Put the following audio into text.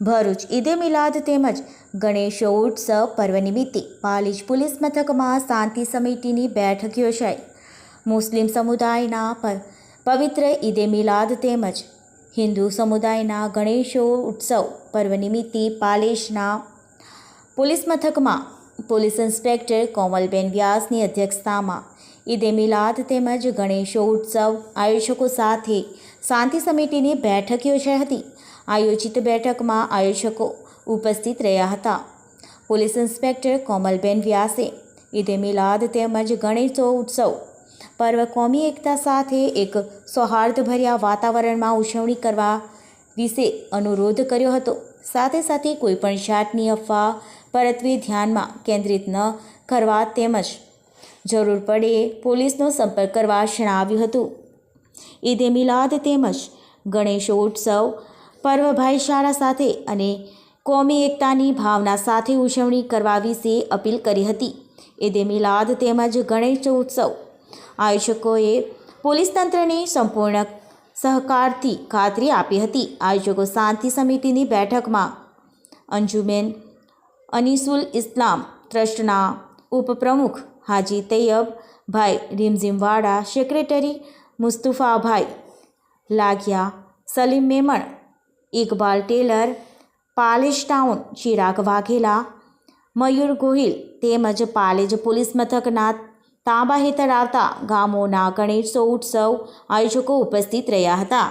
ભરૂચ ઈદે મિલાદ તેમજ ગણેશોત્સવ પર્વ નિમિત્તે પાલીજ પોલીસ મથકમાં શાંતિ સમિતિની બેઠક યોજાઈ. મુસ્લિમ સમુદાયના પવિત્ર ઈદે મિલાદ તેમજ હિન્દુ સમુદાયના ગણેશોત્સવ પર્વ નિમિત્તે પાલેજના પોલીસ મથકમાં પોલીસ ઇન્સ્પેક્ટર કોમલબેન વ્યાસની અધ્યક્ષતામાં ઈદે મિલાદ તેમજ ગણેશોત્સવ આયોજકો સાથે શાંતિ સમિતિની બેઠક યોજાઈ હતી. આયોજિત બેઠકમાં આયોજકો ઉપસ્થિત રહ્યા હતા. પોલીસ ઇન્સ્પેક્ટર કોમલબેન વ્યાસે, ઈદે મિલાદ તેમજ ગણેશોત્સવ પર્વ કોમી એકતા સાથે એક સૌહાર્દભર્યા વાતાવરણમાં ઉજવણી કરવા વિશે અનુરોધ કર્યો હતો. સાથે સાથે કોઈપણ જાતની અફવા, પરત્વે ધ્યાનમાં કેન્દ્રિત ન કરવા તેમજ જરૂર પડે પોલીસનો સંપર્ક કરવા જણાવ્યું હતું. ઈદે મિલાદ તેમજ ગણેશોત્સવ પર્વ ભાઈચારા સાથે અને કોમી એકતાની ભાવના સાથે ઉજવણી કરવા વિશે અપીલ કરી હતી. ઈદે મિલાદ તેમજ ગણેશ ઉત્સવ. આયોજકોએ પોલીસ તંત્રને સંપૂર્ણ સહકારથી ખાતરી આપી હતી. આયોજકો શાંતિ સમિતિની બેઠકમાં અંજુમેન અનિસુલ ઇસ્લામ ટ્રસ્ટના ઉપપ્રમુખ હાજી તૈયબ, ભાઈ રીમઝીમવાડા, સેક્રેટરી મુસ્તુફાભાઈ લાગ્યા સલીમ મેમણ ઇકબાલ ટેલર પાલેજ ટાઉન, ચિરાગ વાઘેલા, મયુર ગોહિલ તેમજ પાલેજ પોલીસ મથકના તાંબા હેઠળ આવતા ગામોના ગણેશોત્સવ આયોજકો ઉપસ્થિત રહ્યા હતા.